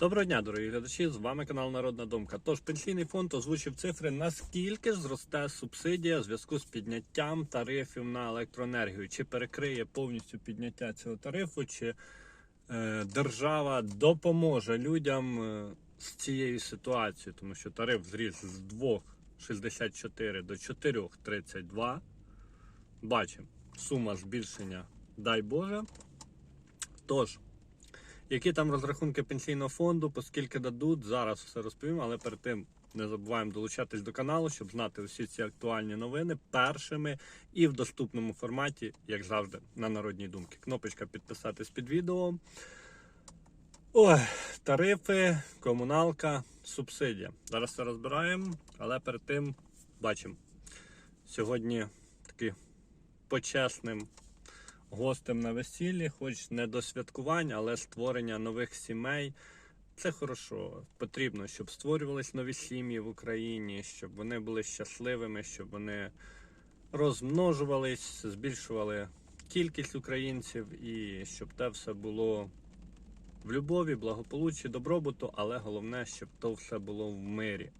Доброго дня, дорогі глядачі! З вами канал Народна Думка. Тож пенсійний фонд озвучив цифри, наскільки ж зросте субсидія в зв'язку з підняттям тарифів на електроенергію. Чи перекриє повністю підняття цього тарифу, чи е, держава допоможе людям е, з цією ситуацією, тому що тариф зріс з 2,64 до 4,32. Бачимо, сума збільшення, дай Боже. Тож. Які там розрахунки пенсійного фонду, оскільки дадуть, зараз все розповім, але перед тим не забуваємо долучатись до каналу, щоб знати усі ці актуальні новини першими і в доступному форматі, як завжди, на народній думки. Кнопочка підписатись під відео. Ой, тарифи, комуналка, субсидія. Зараз це розбираємо, але перед тим бачимо. Сьогодні такий почесним гостем на весіллі, хоч не до святкувань, але створення нових сімей. Це хорошо. Потрібно, щоб створювались нові сім'ї в Україні, щоб вони були щасливими, щоб вони розмножувались, збільшували кількість українців і щоб те все було в любові, благополуччі, добробуту, але головне, щоб то все було в мирі.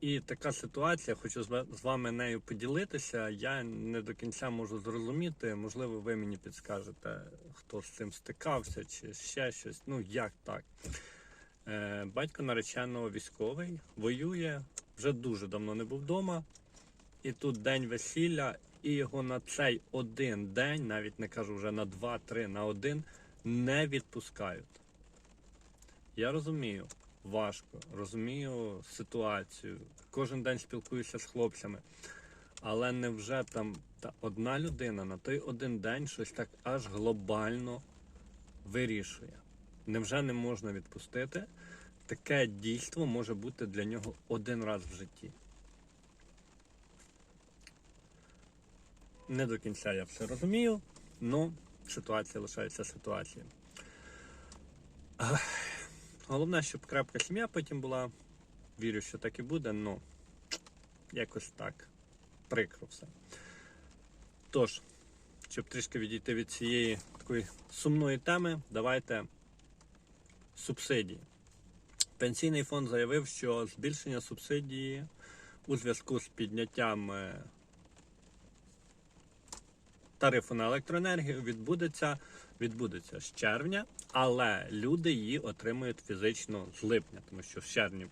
І така ситуація, хочу з вами нею поділитися. Я не до кінця можу зрозуміти. Можливо, ви мені підскажете, хто з цим стикався, чи ще щось. Ну як так? Е, батько нареченого військовий воює, вже дуже давно не був вдома. І тут день весілля, і його на цей один день, навіть не кажу вже на два-три, на один, не відпускають. Я розумію, важко, розумію ситуацію. Кожен день спілкуюся з хлопцями. Але невже там та одна людина на той один день щось так аж глобально вирішує? Невже не можна відпустити? Таке дійство може бути для нього один раз в житті. Не до кінця я все розумію, але ситуація лишається ситуацією. Головне, щоб крепка сім'я потім була. Вірю, що так і буде, але якось так. Прикро все. Тож, щоб трішки відійти від цієї такої сумної теми, давайте субсидії. Пенсійний фонд заявив, що збільшення субсидії у зв'язку з підняттям е, тарифу на електроенергію відбудеться, відбудеться з червня, але люди її отримують фізично з липня, тому що в червні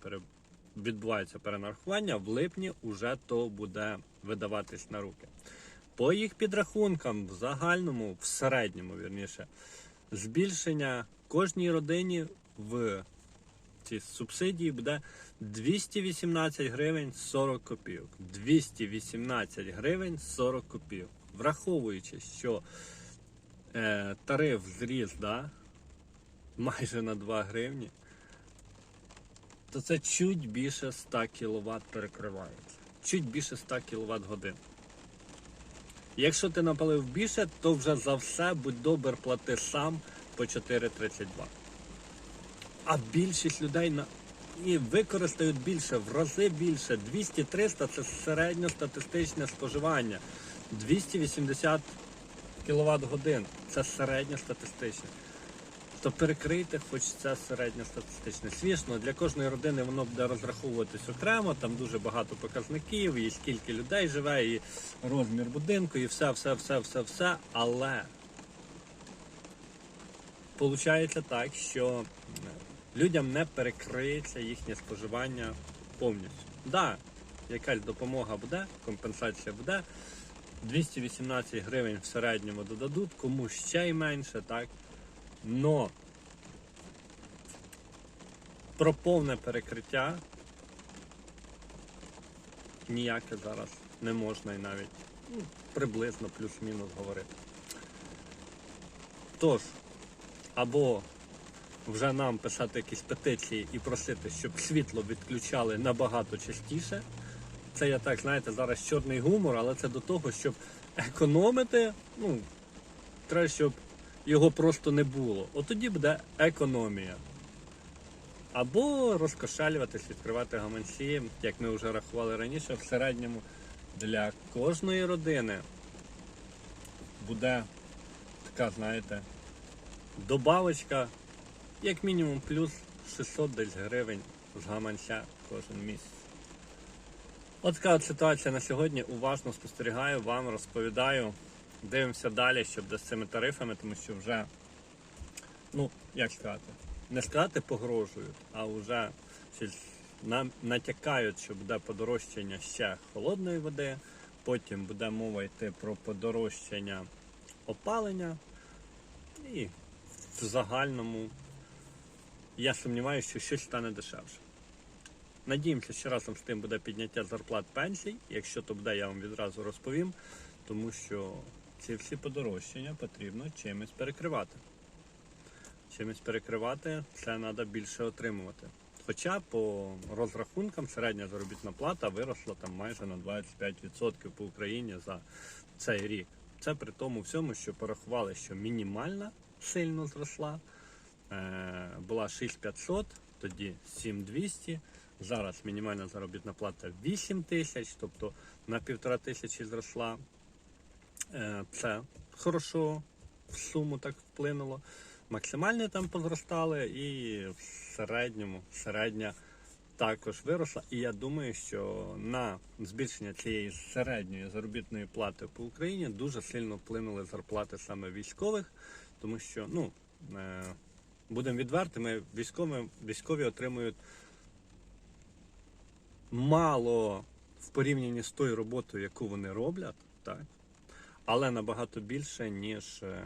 відбувається перенарахування, в липні вже то буде видаватись на руки. По їх підрахункам, в загальному, в середньому, вірніше, збільшення кожній родині в ці субсидії буде 218 гривень 40 копійок. 218 гривень 40 копійок. Враховуючи, що е, тариф зріс да, майже на 2 гривні, то це чуть більше 100 кВт перекривається. Чуть більше 100 кВт годин. Якщо ти напалив більше, то вже за все будь добр плати сам по 4,32. А більшість людей на і використають більше, в рази більше. 200-300 це середньостатистичне споживання. 280 кВт годин це середньостатистичне. То перекрийте, хоч це середньостатистичне. Звісно, для кожної родини воно буде розраховуватись окремо, там дуже багато показників, і скільки людей живе, і розмір будинку, і все, все, все, все, все. Але Получається так, що людям не перекриється їхнє споживання повністю. Так, да, якась допомога буде, компенсація буде. 218 гривень в середньому додадуть, кому ще й менше, так. Но про повне перекриття ніяке зараз не можна і навіть ну, приблизно плюс-мінус говорити. Тож, або вже нам писати якісь петиції і просити, щоб світло відключали набагато частіше. Це я так, знаєте, зараз чорний гумор, але це до того, щоб економити, ну, треба, щоб його просто не було. От тоді буде економія. Або розкошелюватись, відкривати гаманці, як ми вже рахували раніше, в середньому для кожної родини буде така, знаєте, добавочка як мінімум плюс 600 десь гривень з гаманця кожен місяць. От така от ситуація на сьогодні. Уважно спостерігаю, вам розповідаю. Дивимося далі, що буде з цими тарифами, тому що вже, ну, як сказати, не сказати погрожують, а вже нам натякають, що буде подорожчання ще холодної води, потім буде мова йти про подорожчання опалення і в загальному я сумніваюся, що щось стане дешевше. Надіємося, що разом з тим буде підняття зарплат пенсій. Якщо то буде, я вам відразу розповім, тому що ці всі подорожчання потрібно чимось перекривати. Чимось перекривати, це треба більше отримувати. Хоча по розрахункам середня заробітна плата виросла там майже на 25% по Україні за цей рік. Це при тому всьому, що порахували, що мінімальна сильно зросла. Е, була 6500, тоді 7200. Зараз мінімальна заробітна плата 8 тисяч, тобто на півтора тисячі зросла. Е, Це хорошо в суму так вплинуло. Максимальні там позростали і в середньому середня також виросла. І я думаю, що на збільшення цієї середньої заробітної плати по Україні дуже сильно вплинули зарплати саме військових, тому що, ну, е, будемо відвертими, військові, військові отримують мало в порівнянні з тою роботою, яку вони роблять, так? але набагато більше, ніж е,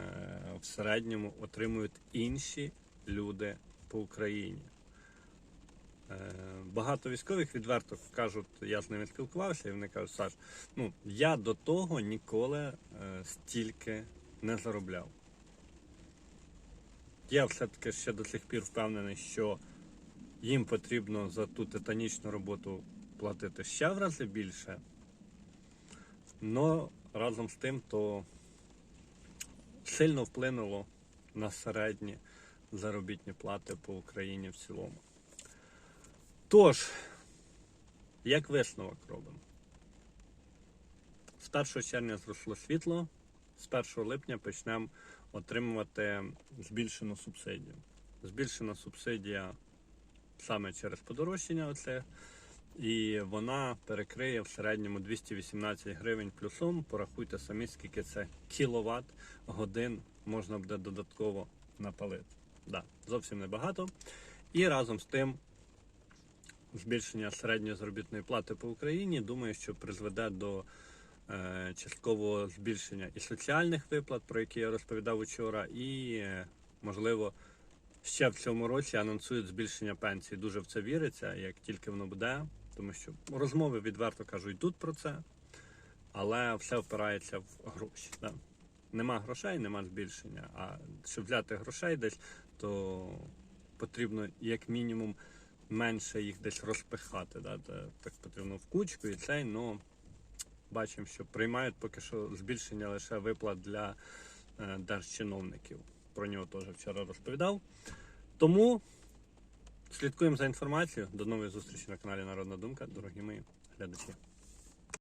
в середньому отримують інші люди по Україні. Е, Багато військових відверто кажуть, я з ними спілкувався, і вони кажуть, Саш, ну я до того ніколи е, стільки не заробляв. Я все-таки ще до сих пір впевнений, що їм потрібно за ту титанічну роботу платити ще в рази більше. Но разом з тим, то сильно вплинуло на середні заробітні плати по Україні в цілому. Тож, як висновок робимо? З 1 червня зросло світло, з 1 липня почнемо отримувати збільшену субсидію. Збільшена субсидія саме через подорожчання оце. І вона перекриє в середньому 218 гривень плюсом. Порахуйте самі, скільки це кіловат годин можна буде додатково напалити. Да, зовсім небагато. І разом з тим збільшення середньої заробітної плати по Україні, думаю, що призведе до е, часткового збільшення і соціальних виплат, про які я розповідав учора, і, е, можливо, ще в цьому році анонсують збільшення пенсій. Дуже в це віриться, як тільки воно буде, тому що розмови відверто кажу, йдуть про це, але все впирається в гроші. Да? Нема грошей, нема збільшення. А щоб взяти грошей десь, то потрібно як мінімум менше їх десь розпихати. Да? Так потрібно в кучку і цей, ну бачимо, що приймають поки що збільшення лише виплат для е, держчиновників. Про нього теж вчора розповідав. Тому слідкуємо за інформацією. До нової зустрічі на каналі Народна Думка, дорогі мої глядачі.